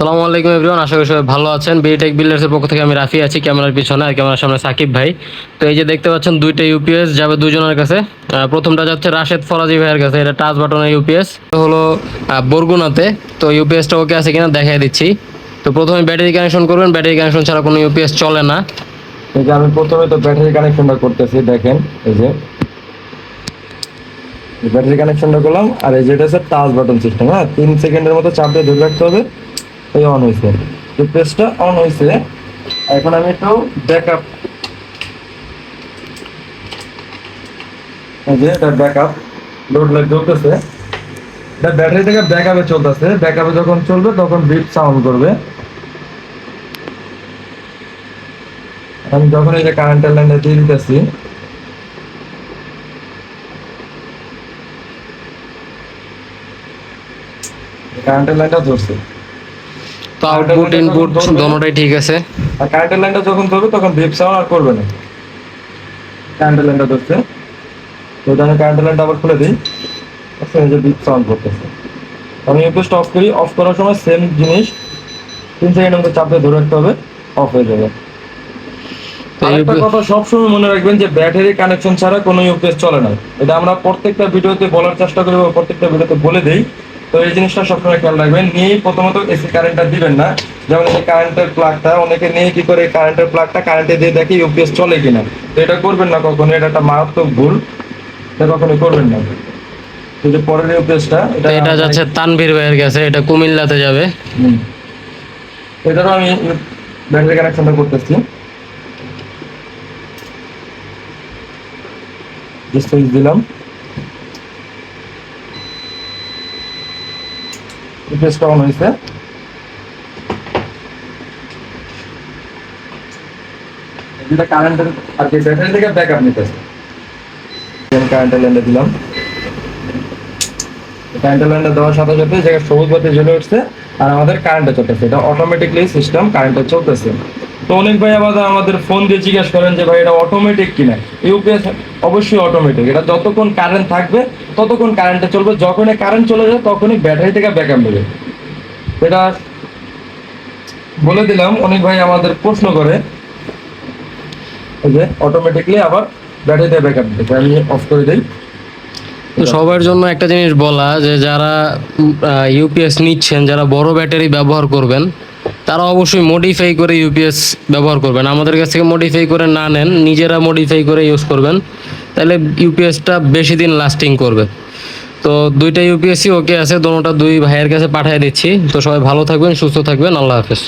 সালামু আলাইকুম এভরিওয়ান, আশা করি সবাই ভালো আছেন। বিটেক বিল্ডার্সের পক্ষ থেকে আমি রাফি আছি ক্যামেরার পিছনে আর ক্যামেরার সামনে সাকিব ভাই। তো এই যে দেখতে পাচ্ছেন, দুইটা ইউপিএস যাবে দুজনের কাছে। প্রথমটা যাচ্ছে রাশেদ ফরাজি ভাইয়ের কাছে, এটা টাচ বাটনের ইউপিএস হলো বরগুনাতে। তো ইউপিএসটা ওকে আছে কিনা দেখাই দিচ্ছি। তো প্রথমে ব্যাটারি কানেকশন করবেন, ব্যাটারি কানেকশন ছাড়া কোনো ইউপিএস চলে না। এই যে আমি প্রথমে তো ব্যাটারি কানেকশনটা করতেছি, দেখেন, এই যে। ব্যাটারি কানেকশনটা করলাম, আর এই যেটা হচ্ছে টাচ বাটন সিস্টেম হ্যাঁ? তিন সেকেন্ডের মতো চাপ দিয়ে ধরে রাখতে হবে। এই অন হয়েছে প্রেসটা অন হয়েছে এখন আমি একটু ব্যাকআপ এই যে, এটা ব্যাকআপ লোড লাইট জ্বলতেছে এটা ব্যাটারি থেকে ব্যাকআপে চলতেছে। ব্যাকআপে যখন চলবে, তখন বিপ সাউন্ড করবে। আমি যখন এই যে কারেন্টের লাইনটা দিয়ে দিতেছি কারেন্টের লাইনটা ধরছে। তো আউটপুট ইনপুট দোনোটাই ঠিক আছে। আর কারেন্টের লাইনটা যখন ধরবে তখন ভিপ সাউন্ড আর করবে না। কারেন্টের লাইনটা ধরছে। তো আমি কারেন্টের লাইনটা আবার খুলে দিই। আচ্ছা এই যে ভিপ সাউন্ড করতেছে আমি ইউপিএসটা অফ করি। অফ করার সময় সেম জিনিস। তিন সেকেন্ড মতো চাপ দিয়ে ধরে রাখতে হবে। অফ হয়ে যাবে। UPS কথা সবসময় মনে রাখবেন যে ব্যাটারি কানেকশন ছাড়া কোনো ইউপিএস চলে না। এটা আমরা প্রত্যেকটা ভিডিওতে বলার চেষ্টা করি বা প্রত্যেকটা ভিডিওতে বলে দেই। তো এই জিনিসটা সবসময় খেয়াল রাখবেন। নিয়ে প্রথমত এসি কারেন্টটা দিবেন না। যেমন এই কারেন্টের প্লাগটা অনেকে নিয়ে কি করে কারেন্টের প্লাগটা কারেন্টে দিয়ে দেখে ইউপিএস চলে কিনা। তো এটা করবেন না কখনো এটা একটা মারাত্মক ভুল। এটা কখনোই করবেন না। তো যে পরের ইউপিএসটা তো এটা যাচ্ছে তানভীর ভাইয়ের কাছে এটা কুমিল্লাতে যাবে। এটারও আমি ব্যাটারি কানেকশনটা করতেছি। দিলাম। ইউপিএসটা করানো হয়েছে। কারেন্টের আর থেকে ব্যাকআপ নিতেছে কারেন্টের দিলাম। কারেন্টের লাইনটা দেওয়ার সাথে জায়গায় সবুজ উঠছে, আর আমাদের কারেন্টে চলতেছে। এটা অটোমেটিকলি সিস্টেম কারেন্টে চলতেছে। তো অনেক ভাই আমাদের আমাদের ফোন দিয়ে জিজ্ঞেস করেন যে, ভাই, এটা অটোমেটিক কিনা? ইউপিএস অবশ্যই অটোমেটিক এটা যতক্ষণ কারেন্ট থাকবে, ততক্ষণ কারেন্টটা চলবে। যখনই কারেন্ট চলে যায় তখনই ব্যাটারি থেকে ব্যাকআপ নেবে। এটা বলে দিলাম, অনেক ভাই আমাদের প্রশ্ন করে যে অটোমেটিকলি আবার ব্যাটারি দিয়ে ব্যাকআপ দিতে আমি অফ করে দিই। তো সবার জন্য একটা জিনিস বলা যে, যারা ইউপিএস নিচ্ছেন, যারা বড় ব্যাটারি ব্যবহার করবেন তারা অবশ্যই মডিফাই করে ইউপিএস ব্যবহার করবেন। আমাদের কাছ থেকে মডিফাই করে না নেন, নিজেরা মডিফাই করে ইউজ করবেন। তাহলে ইউপিএসটা বেশি দিন লাস্টিং করবে। তো দুইটা ইউপিএসই ওকে আছে দুটা দুই ভাইয়ের কাছে পাঠিয়ে দিচ্ছি। তো সবাই ভালো থাকবেন, সুস্থ থাকবেন, আল্লাহ হাফেজ।